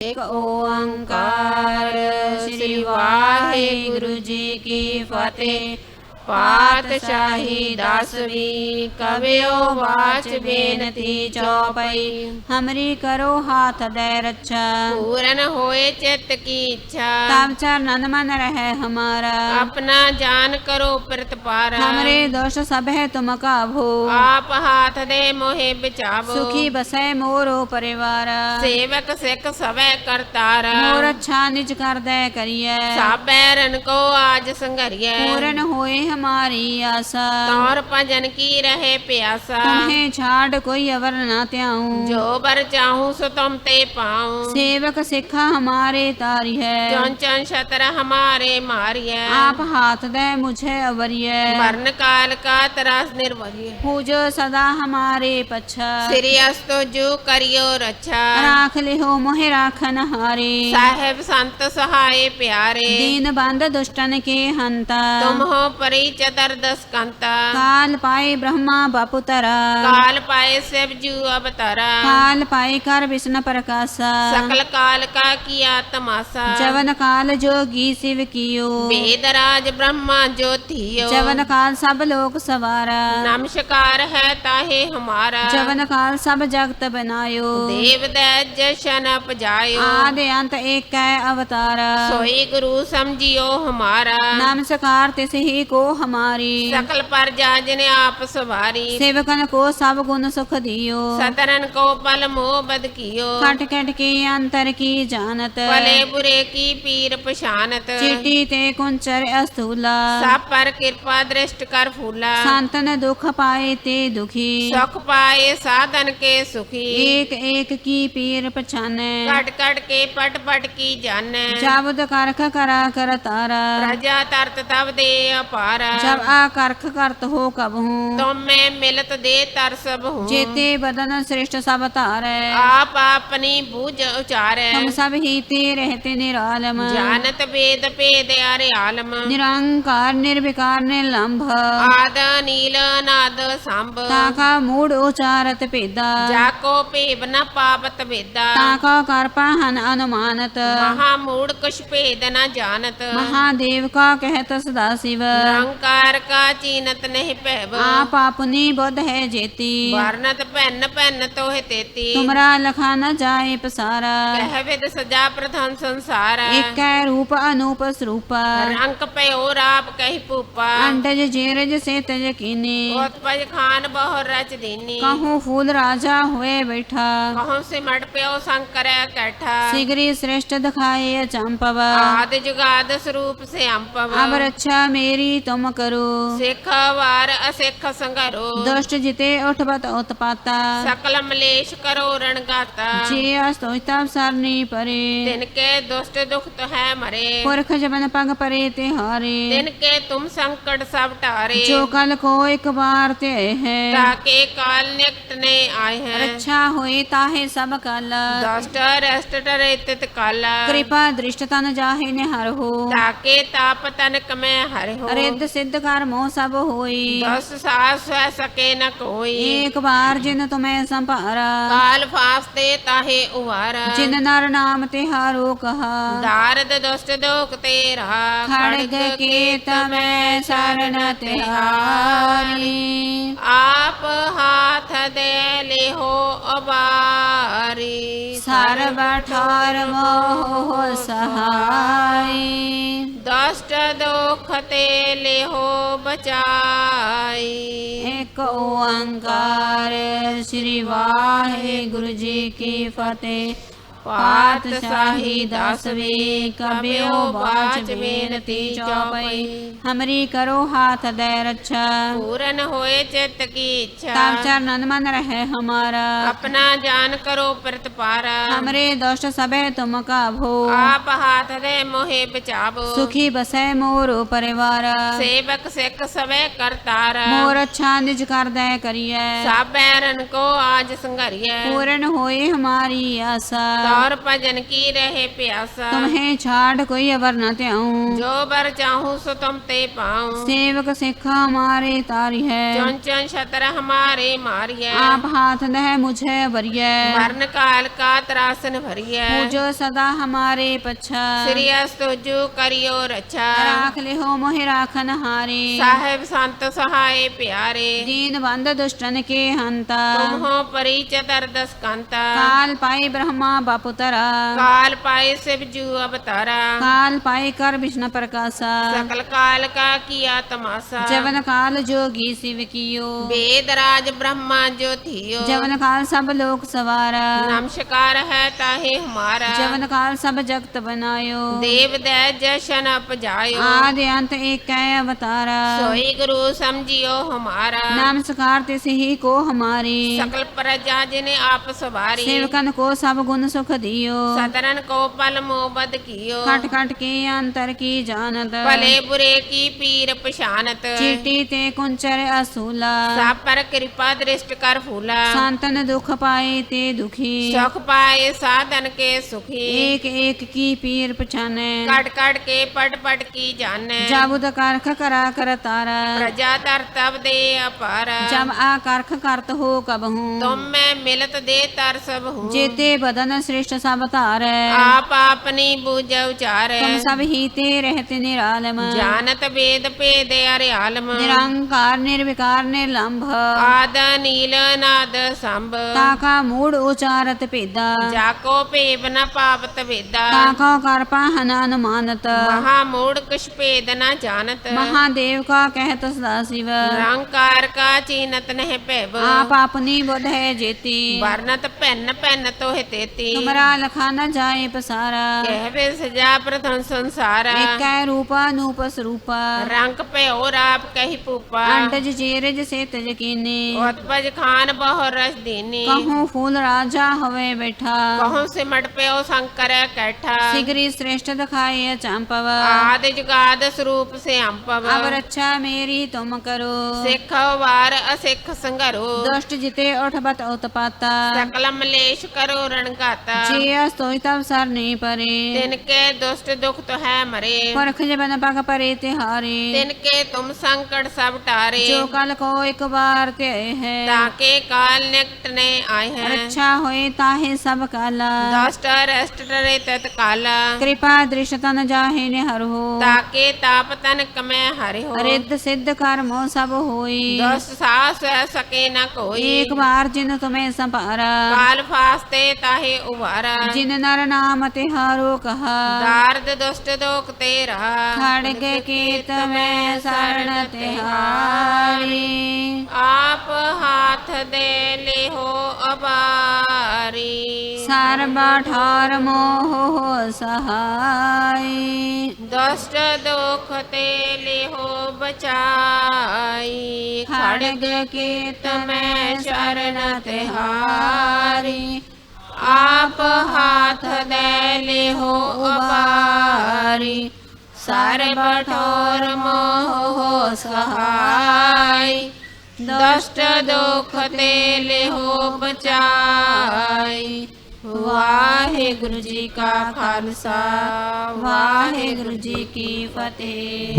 ਇੱਕ ਓੰਕਾਰ ਸ੍ਰੀ ਵਾਹਿਗੁਰੂ ਜੀ ਕੀ ਫਤਿਹ। ਪਾਤਸ਼ਾਹੀ ਦਸਵੀ ਕਵਿਓ ਵਾਚ ਬੇਨਤੀ ਚੌਪਈ ਹਮਰੀ ਕਰੋ ਹਾਥ ਦੇ ਰੱਛਾ ਪੂਰਨ ਹੋਏ ਚਿਤ ਕੀ ਇੱਛਾ ਤਮ ਚਰਨੰਦ ਮਨ ਰਹੇ ਹਮਾਰਾ ਆਪਣਾ ਜਾਨ ਕਰੋ ਪ੍ਰਤਪਾਰ ਹਮਰੇ ਦੋਸ਼ ਸਭ ਹੈ ਤੁਮ ਕਾ ਭੋ ਆਪ ਹਾਥ ਦੇ ਮੋਹਿ ਬਚਾਵੋ ਸੁਖੀ ਬਸੈ ਮੋਰੋ ਪਰਿਵਾਰ ਸੇਵਕ ਸਿੱਖ ਸਵੈ ਕਰਤਾਰ ਮੋਰ ਅੱਛਾ ਨਿਜ ਕਰਦੈ ਕਰੀਐ ਸਾਬੈ ਰਨ ਕੋ ਆਜ ਸੰਘਰੀਐ ਪੂਰਨ ਹੋਏ हमारी आशा। तोर भजन की रहे प्यासा। तुम्हें छाड़ कोई अवर ना त्याऊ। जो बर चाहूँ सो तुम ते पाऊँ। सेवक सिखा हमारे तारी है। चौन चौन शतर हमारे मारिय आप हाथ दे मुझे अवरिय मरण काल का त्रास निर्वरिय पूजो सदा हमारे पच्छा। श्री अस्तो जो करियो रक्षा राख ले हो मोहे राखन हारे साहेब संत सहाय प्यारे। दीन बंद दुष्टन के हंता। तुम हो परी ਚਤਰਦਸਕੰਤਾ ਕਾਲ ਪਾਏ ਬ੍ਰਹਮਾ ਬਾਪੁਤਰ। ਕਾਲ ਪਾਏ ਸਿਵ ਜੂ ਅਵਤਾਰਾ। ਕਾਲ ਪਾਏ ਕਰ ਵਿਸ਼ਨ ਪ੍ਰਕਾਸ਼ਾ। ਸਕਲ ਕਾਲ ਕਾ ਕੀਆ ਤਮਾਸਾ। ਜਵਨ ਕਾਲ ਜੋਗੀ ਸਿਵ ਕੀਓ। ਬੇਦਰਾਜ ਬ੍ਰਹਮਾ ਜੋਤੀਓ ਜਵਨ ਕਾਲ ਸਭ ਲੋਕ ਸਵਾਰਾ। ਨਮਸਕਾਰ ਹੈ ਤਾਹੇ ਹਮਾਰਾ। ਜਵਨ ਕਾਲ ਸਭ ਜਗਤ ਬਨਾਇਓ। ਦੇਵ ਦੈ ਜਸ਼ਨ ਪਜਾਇਓ ਆਦ ਅੰਤ ਏਕੈ ਅਵਤਾਰਾ। ਸੋਈ ਗੁਰੂ ਸਮਝਿਓ ਹਮਾਰਾ। ਨਮਸਕਾਰ ਤਿਸ ਹੀ ਕੋ ਹਮਾਰੀ ਸਕਲ ਪਰ ਜਾਜਨੇ ਆਪ ਸਵਾਰੀ ਸੇਵਕਨ ਕੋ ਸਭ ਗੁਣ ਸੁਖ ਦਿਓ ਸਤਰਨ ਕੋ ਪਲ ਮੋਹ ਬਦ ਕੀਓ ਕਟ ਕਟ ਕੇ ਅੰਤਰ ਕੀ ਜਾਣਤ ਭਲੇ ਬੁਰੇ ਕੀ ਪੀਰ ਪਛਾਨਤ ਚੀਟੀ ਤੇ ਕੁੰਚਰ ਅਸਤੂਲਾ ਸਭ ਪਰ ਕਿਰਪਾ ਦ੍ਰਿਸ਼ਟ ਕਰ ਫੂਲਾ ਸੰਤਨ ਦੁਖ ਪਾਏ ਤੇ ਦੁਖੀ ਸੁਖ ਪਾਏ ਸਾਧਨ ਕੇ ਸੁਖੀ ਏਕ ਏਕ ਕੀ ਪੀਰ ਪਛਾਨੈ ਕਟ ਕਟ ਕੇ ਪਟ ਪਟ ਕੀ ਜਾਣੈ ਜਾਵਦ ਕਰਖ ਕਰਾ ਕਰ ਤਾਰਾ ਪ੍ਰਜਾ ਤਰਤ ਤਬ ਦੇ ਅਪਾਰ द्वार जब आकर्ख करत हो कबहू तो मैं मिलत दे तरसब हूँ जेते बदन श्रेष्ठ सब तार आप अपनी भुज उचार हम सब ही ते रहते निरालम जानत वेद भेद अरे आलम निरंकार निर्विकार निलंभ आद नील नाद सांब ताका मूड उचारत पेदा जाको पेव न पावत वेदा ताका कर पहन अनुमानत महा मूड कुछ भेद न जानत महादेव का कहत सदा शिव रंग ਆਪਨੀ ਬੁੱਧ ਹੈ ਜੇਤੀ वर्णत पैन पैन तो है तेती ਤੁਮਰਾ ਲਖਾ ਨ ਜਾਏ ਪਸਾਰਾ कह विद सजा प्रधान संसार ਏਕੈ ਰੂਪ ਅਨੂਪ ਸਰੂਪ रंग पे और आप कही पूपा ਅੰਡਜ ਜੇਰਜ ਸੇ ਤਜ ਕੀਨੀ उत्पज खान बहु रच दीनी ਕਹੂੰ ਫੂਲ ਰਾਜਾ ਹੋਏ ਬੈਠਾ कहूँ सिमट प्यो शंकर कैठा ਸਿਗਰੀ ਸ੍ਰੇਸ਼ਟ ਦਿਖਾਏ ਚੰਪਵ आदि जुगाद स्वरूप से अंपव ਅਬ ਰੱਛਾ ਮੇਰੀ ਤੁਮ ਕਰੋ सिख वार असिख संगरो ਦੁਸ਼ਟ ਜਿਤੇ ਉਠਬਤ ਉਤਪਾਤਾ सकल मलेश करो रण गाता ਜੇ ਅਸਤੋਇਤਾ ਸਰਨੀ ਪਰੇ तिनके दुष्ट दुख तो है मरे ਪੁਰਖ ਜਬਨ ਪਗ ਪਰੇ ਤੇ ਹਾਰੇ तिनके तुम संकट सब टारे ਜੋ ਕਲ ਕੋ ਇੱਕ ਬਾਰ ਤੇ ਹੈ ताके काल निकटने आए हैं ਰੱਛਾ ਹੋਏ ਤਾਹੇ ਸਭ ਕਲ दुष्ट रष्ट डरे तित काला ਕਿਰਪਾ ਦ੍ਰਿਸ਼ਟ ਤਨ ਜਾਹੇ ਨੇ ਹਰ ਹੋ ताके ताप तनक में हर हो ਰਿੱਧ सिद्ध कर मोह सब होई दस सास है सके न कोई एक बार जिन तुम्हें संभारा काल फास्ते ताहे उभारा जिन नर नाम ते हारो कहा दारद दुष्ट दोख तेरा खड़ग के तमें शरण तिहारी आप हाथ दे ले हो अबारी सर बठोर मोह सहा ਦੁਖ ਤੇ ਲਿਹੋ ਬਚਾਈ। ਏਕ ਓੰਕਾਰ ਸ੍ਰੀ ਵਾਹਿਗੁਰੂ ਜੀ ਕੀ ਫਤਿਹ। ਪਾਤਸ਼ਾਹੀ ਦਸਵੇਂ ਕਬਿਓ ਬਾਚ ਬੇਨਤੀ ਚੌਪਈ। ਹਮਰੀ ਕਰੋ ਹਾਥ ਦੇ ਰੱਛਾ। ਪੂਰਨ ਹੋਏ ਚਿਤ ਕੀ ਇੱਛਾ। ਤਬ ਚਰਨਨ ਮਨ ਰਹੇ ਹਮਾਰਾ। ਆਪਣਾ ਜਾਨ ਕਰੋ ਪ੍ਰਤਪਾਰਾ। ਹਮਰੇ ਦੋਸ਼ ਸਭੇ ਤੁਮ ਕਾ ਭੋ ਆਪ ਹਾਥ ਦੇ ਮੋਹਿ ਬਚਾਵੋ। ਸੁਖੀ ਬਸੈ ਮੋਰੋ ਪਰਿਵਾਰ। ਸੇਵਕ ਸਿੱਖ ਸਭੇ ਕਰਤਾਰ। ਮੋਰ ਅੱਛਾ ਨਿਜ ਕਰਦਾ ਕਰੀਐ। ਸਭ ਐਰਨ ਕੋ ਆਜ ਸੰਘਰੀਐ। ਪੂਰਨ ਹੋਏ ਹਮਾਰੀ ਆਸਾ। और भजन की रहे प्यासा तुम्हें छाड़ कोई अवर न त्याऊं जो बर चाहूं सो तुम ते पाऊं सेवक सिख हमारे तारी है चौन चौन छतर हमारे मारिय आप हाथ दह मुझे वरिय मरण काल का त्रासन भरिय पूजो सदा हमारे पच्छा श्री अस्तुजु करियो रक्षा राख ले हो मोहि राखन हारे साहेब संत सहाय प्यारे दीन बंद दुष्टन के हंता तुम हो परिचतर दस कांता काल पाई ब्रह्मा ਆਪ ਕਾਲ ਪਾਏ ਸਿਵ ਜੂ ਅਵਤਾਰਾ। ਕਾਲ ਪਾਏ ਕਰ ਵਿਸ਼ਨ ਪ੍ਰਕਾਸ਼ਾ। ਸਕਲ ਕਾਲ ਕਾ ਕੀਆ ਤਮਾਸਾ। ਜਵਨ ਕਾਲ ਜੋਗੀ ਸਿਵ ਕੀਓ। ਵੇਦ ਰਾਜ ਬ੍ਰਹਮਾ ਜੋਤਿਓ ਜਵਨ ਕਾਲ ਸਭ ਲੋਕ ਸਵਾਰਾ। ਨਮਸਕਾਰ ਹੈ ਤਾਹੇ ਹਮਾਰਾ। ਜਵਨ ਕਾਲ ਸਭ ਜਗਤ ਬਨਾਇਓ। ਦੇਵ ਦੈ ਜਸ਼ਨ ਅਪਜਾਇਓ। ਆਦਿ ਅੰਤ ਏਕ ਹੈ ਅਵਤਾਰਾ। ਸੋਈ ਗੁਰੂ ਸਮਝਿਓ ਹਮਾਰਾ। ਨਮਸਕਾਰ ਤਿਸ ਹੀ ਕੋ ਹਮਾਰੀ। ਸਕਲ ਪ੍ਰਜਾ ਜਿਨੇ ਆਪ ਸਵਾਰੀ। ਸੇਵਕਨ ਕੋ ਸਭ ਗੁਣ ਸੁਖ ਸੁਖ ਦਿਓ ਸਤਰਨ ਕੋ ਪਲ ਮੋਬਦ ਕੀਓ। ਖਟ ਖਟ ਕੇ ਅੰਤਰ ਕੀ ਜਾਣਤ। ਭਲੇ ਬੁਰੇ ਕੀ ਪੀਰ ਪਛਾਨਤ। ਚੀਟੀ ਤੇ ਕੁੰਚਰ ਅਸੂਲਾ। ਸਾਪਰ ਕਿਰਪਾ ਦ੍ਰਿਸ਼ਟ ਕਰ ਫੂਲਾ। ਸੰਤਨ ਦੁਖ ਪਾਏ ਤੇ ਦੁਖੀ। ਸੁਖ ਪਾਏ ਸਾਧਨ ਕੇ ਸੁਖੀ। ਏਕ ਏਕ ਕੀ ਪੀਰ ਪਛਾਨੈ। ਕਟ ਕਟ ਕੇ ਪਟ ਪਟ ਕੀ ਜਾਣੈ। ਜਬ ਕਰਖ ਕਰਾ ਕਰ ਤਾਰਾ। ਪ੍ਰਜਾ ਤਰ ਤਬ ਦੇ ਅਪਾਰ। ਜਬ ਆ ਕਰਖ ਕਰਤ ਹੋ ਕਬਹੂ ਤੁਮ ਮੈਂ ਮਿਲਤ ਦੇ ਤਰ ਸਭ ਹੂੰ। ਜੇਤੇ ਬਦਨ ਸ੍ਰੀ ਸ੍ਰੇਸ਼ਟ ਸਭ ਧਾਰੈ। ਆਪ ਆਪਨੀ ਬੂਝ ਉਚਾਰੈ। ਤੁਮ ਸਭ ਹੀਤੇ ਰਹਿਤ ਨਿਰਾਲਮ। ਜਾਣਤ ਵੇਦ ਭੇਦ ਅਰਿਆਲਮ। ਨਿਰੰਕਾਰ ਨਿਰਵਿਕਾਰ ਨਿਰਲੰਭ। ਆਦ ਨੀਲ ਨਾਦ ਸੰਭ। ਤਾਕਾ ਮੂੜ ਉਚਾਰਤ ਭੇਦਾ। ਜਾਕੋ ਭੇਵ ਨ ਪਾਵਤ ਵੇਦਾ। ਤਾਕਾ ਕਰਪਾ ਹਨ ਅਨੁਮਾਨਤ। ਮਹਾ ਮੂੜ ਕੁਛ ਭੇਦ ਨ ਜਾਣਤ। ਮਹਾਦੇਵ ਕਾ ਕਹਿਤ ਸਦਾ ਸਿਵ। ਨਿਰੰਕਾਰ ਕਾ ਚੀਨਤ ਨਹਿ ਭੈਵ। ਆਪ ਆਪਨੀ ਬੁਧ ਹੈ ਜੇਤੀ। ਵਰਨਤ ਭੈਨ ਭੈਨ ਤੋਹਿ ਤੇਤੀ। ਹਮਰਾ ਲਖਾ ਨਾ ਜਾਏ ਪਸਾਰਾ। ਕਹਿਵੇ ਸਜਾ ਪ੍ਰਥਮ ਸੰਸਾਰਾ। ਏਕੈ ਰੂਪਾ ਨੂਪ ਸਰੂਪਾ। ਰੰਗ ਭਇਓ ਰਾਪ ਕਹਿ ਪੂਪਾ ਅੰਟਜ ਜੀਰਜ ਸੇ ਤਜ ਕੀਨੇ ਉਤਪਜ ਖਾਨ ਬਹੁ ਰਸ ਦੀਨੀ। ਕਹੂੰ ਫੂਲ ਰਾਜਾ ਹਵੇ ਬੈਠਾ। ਕਹੂੰ ਸਿਮਟ ਪਿਓ ਸੰਕਰ ਕੈਠਾ। ਸਿਗਰੀ ਸ੍ਰੇਸ਼ਟ ਦਿਖਾਏ ਚਾਂਪਵ ਆਦ ਜੁਗਾਦ ਸਰੂਪ ਸੇ ਅੰਪਵ ਅਬ ਰੱਛਾ ਮੇਰੀ ਤੁਮ ਕਰੋ। ਸਿੱਖ ਵਾਰ ਅਸਿੱਖ ਸੰਘਰੋ। ਦੁਸ਼ਟ ਜਿਤੇ ਉਠ ਬਤ ਉਤਪਾਤਾ। ਸਕਲ ਮਲੇਸ਼ ਕਰੋ ਰਣਗਾਤਾ ਜੀ ਅਸਤੋਈ ਤਬ ਸਰ ਨਹੀਂ ਪਰੇ। ਤਿਨ ਕੇ ਦੁਸ਼ਟ ਦੁਖ ਤੋ ਹੈ ਮਰੇ। ਪਰਖ ਜੇ ਬਨ ਪਗ ਪਰੇ ਤੇ ਹਾਰੇ। ਤਿਨ ਕੇ ਤੁਮ ਸੰਕਟ ਸਭ ਟਾਰੇ। ਜੋ ਕਲ ਕੋ ਇੱਕ ਵਾਰ ਤੇ ਹੈ। ਤਾਂ ਕੇ ਕਾਲ ਨਿਕਟ ਨੇ ਆਏ ਹੈ। ਰੱਛਾ ਹੋਏ ਤਾਹੇ ਸਭ ਕਾਲ। ਦਸਟ ਰਸਟ ਰੇ ਤਤ ਕਾਲ। ਕਿਰਪਾ ਦ੍ਰਿਸ਼ ਤਨ ਜਾਹੇ ਨੇ ਹਰ ਹੋ। ਤਾਂ ਕੇ ਤਾਪ ਤਨ ਕਮੈ ਹਰੇ ਹੋ। ਰਿੱਧ ਸਿੱਧ ਕਰਮ ਸਭ ਹੋਈ। ਦਸ ਸਾਸ ਸਕੇ ਨ ਕੋਈ। ਇੱਕ ਵਾਰ ਜਿਨ ਤੁਮੇ ਸੰਭਾਰਾ। ਕਾਲ ਫਾਸਤੇ ਤਾਹੇ ਉਵਾ ਭਾਰਾ ਜਿਨ ਨਰ ਨਾਮ ਤਿਹਾਰੋ ਕਹਾ। ਦਾਰਦ ਦੁਸ਼ਟ ਦੋਖ ਤੇ ਰਹਾ। ਖੜਗ ਕੀਤ ਮੈਂ ਸਰਣ ਤਿਹਾਰੀ ਆਪ ਹਾਥ ਦੇ ਲਿਹੋ ਅਬਾਰੀ। ਸਰਬ ਠਾਰ ਮੋਹ ਸਹਾਈ। ਦੁਸ਼ਟ ਦੋਖ ਤੇ ਲਿਹੋ ਬਚਾਈ। ਖੜਗ ਕੀਤ ਮੈਂ ਸ਼ਰਨ ਤਿਹਾਰੀ ਆਪ ਹਾਥ ਦੇ ਲਿਹੋ ਅਪਾਰੀ ਸਰਬ ਠੋਰ ਮੋਹ ਸਹਾਈ। ਦਸ਼ਟ ਦੁਖ ਤੇ ਲਿਹੋ ਬਚਾਈ। ਵਾਹਿਗੁਰੂ ਜੀ ਕਾ ਖਾਲਸਾ, ਵਾਹਿਗੁਰੂ ਜੀ ਕੀ ਫਤਿਹ।